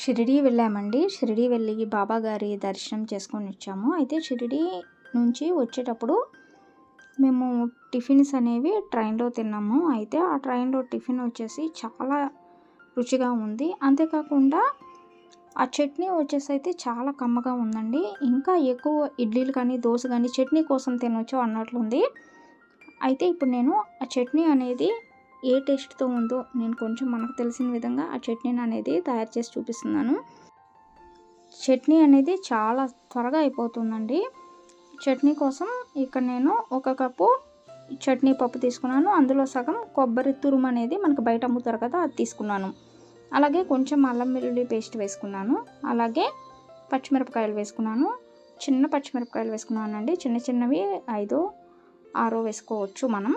షిరిడీ వెళ్ళామండి. షిరిడీ వెళ్ళి బాబా గారి దర్శనం చేసుకొని వచ్చాము. అయితే షిరిడీ నుంచి వచ్చేటప్పుడు మేము టిఫిన్స్ అనేవి ట్రైన్లో తిన్నాము. అయితే ఆ ట్రైన్లో టిఫిన్ వచ్చేసి చాలా రుచిగా ఉంది. అంతేకాకుండా ఆ చట్నీ వచ్చేసి అయితే చాలా కమ్మగా ఉందండి. ఇంకా ఎక్కువ ఇడ్లీలు కానీ దోశ కానీ చట్నీ కోసం తినొచ్చు అన్నట్లుంది. అయితే ఇప్పుడు నేను ఆ చట్నీ అనేది ఏ టేస్ట్తో ఉందో నేను కొంచెం మనకు తెలిసిన విధంగా ఆ చట్నీని అనేది తయారు చేసి చూపిస్తున్నాను. చట్నీ అనేది చాలా త్వరగా అయిపోతుందండి. చట్నీ కోసం ఇక్కడ నేను ఒక కప్పు చట్నీ పప్పు తీసుకున్నాను. అందులో సగం కొబ్బరి తురుము అనేది మనకు బయట అమ్ముతారు కదా అది తీసుకున్నాను. అలాగే కొంచెం అల్లం వెల్లుల్లి పేస్ట్ వేసుకున్నాను. అలాగే పచ్చిమిరపకాయలు వేసుకున్నాను. చిన్న పచ్చిమిరపకాయలు వేసుకున్నానండి. చిన్న చిన్నవి ఐదు ఆరో వేసుకోవచ్చు మనం.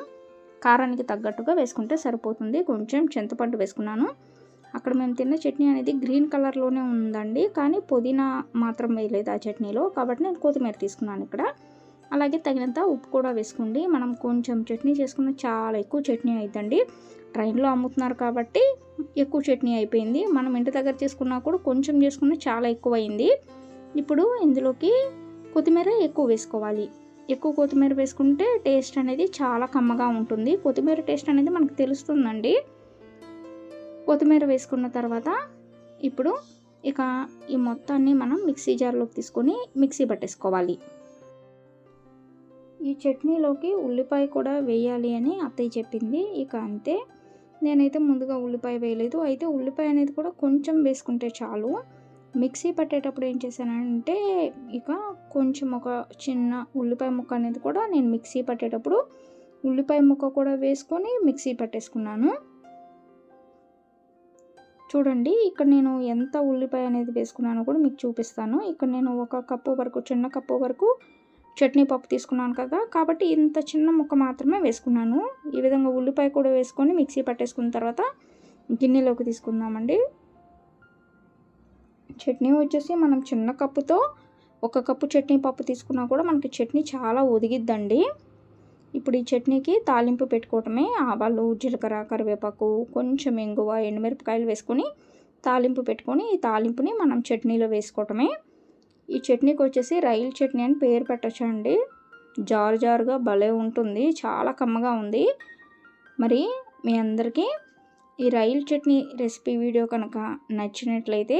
కారానికి తగ్గట్టుగా వేసుకుంటే సరిపోతుంది. కొంచెం చింతపండు వేసుకున్నాను. అక్కడ మేము తిన్న చట్నీ అనేది గ్రీన్ కలర్లోనే ఉందండి. కానీ పుదీనా మాత్రం వేయలేదు ఆ చట్నీలో. కాబట్టి నేను కొత్తిమీర తీసుకున్నాను ఇక్కడ. అలాగే తగినంత ఉప్పు కూడా వేసుకోండి. మనం కొంచెం చట్నీ చేసుకున్న చాలా ఎక్కువ చట్నీ అవుతుందండి ట్రైన్లో అమ్ముతున్నారు కాబట్టి ఎక్కువ చట్నీ అయిపోయింది. మనం ఇంటి దగ్గర చేసుకున్నా కూడా కొంచెం చేసుకున్న చాలా ఎక్కువ అయింది ఇప్పుడు ఇందులోకి కొత్తిమీర ఎక్కువ వేసుకోవాలి. ఎక్కువ కొత్తిమీర వేసుకుంటే టేస్ట్ అనేది చాలా కమ్మగా ఉంటుంది. కొత్తిమీర టేస్ట్ అనేది మనకు తెలుస్తుందండి. కొత్తిమీర వేసుకున్న తర్వాత ఇప్పుడు ఇక ఈ మొత్తాన్ని మనం మిక్సీ జార్లోకి తీసుకొని మిక్సీ పట్టేసుకోవాలి. ఈ చట్నీలోకి ఉల్లిపాయ కూడా వేయాలి అని అత్తయ్య చెప్పింది. ఇక అంతే. నేనైతే ముందుగా ఉల్లిపాయ వేయలేదు. అయితే ఉల్లిపాయ అనేది కూడా కొంచెం వేసుకుంటే చాలు. మిక్సీ పట్టేటప్పుడు ఏం చేశానంటే ఇక కొంచెం ఒక చిన్న ఉల్లిపాయ ముక్క అనేది కూడా నేను మిక్సీ పట్టేటప్పుడు ఉల్లిపాయ ముక్క కూడా వేసుకొని మిక్సీ పట్టేసుకున్నాను. చూడండి ఇక్కడ నేను ఎంత ఉల్లిపాయ అనేది వేసుకున్నానో కూడా మీకు చూపిస్తాను. ఇక్కడ నేను ఒక కప్పు వరకు చిన్న కప్పు వరకు చట్నీ పప్పు తీసుకున్నాను కదా కాబట్టి ఇంత చిన్న ముక్క మాత్రమే వేసుకున్నాను. ఈ విధంగా ఉల్లిపాయ కూడా వేసుకొని మిక్సీ పట్టేసుకున్న తర్వాత గిన్నెలోకి తీసుకుందామండి. చట్నీ వచ్చేసి మనం చిన్న కప్పుతో ఒక కప్పు చట్నీ పప్పు తీసుకున్నా కూడా మనకి చట్నీ చాలా ఒదిగిద్దండి. ఇప్పుడు ఈ చట్నీకి తాలింపు పెట్టుకోవటమే ఆవాలు జీలకర్ర కరివేపాకు కొంచెం ఇంగువ ఎండుమిరపకాయలు వేసుకొని తాలింపు పెట్టుకొని ఈ తాలింపుని మనం చట్నీలో వేసుకోవటమే. ఈ చట్నీకి వచ్చేసి రైలు చట్నీ అని పేరు పెట్టచ్చండి జారు జారుగా భలే ఉంటుంది చాలా కమ్మగా ఉంది. మరి మీ అందరికీ ఈ రైలు చట్నీ రెసిపీ వీడియో కనుక నచ్చినట్లయితే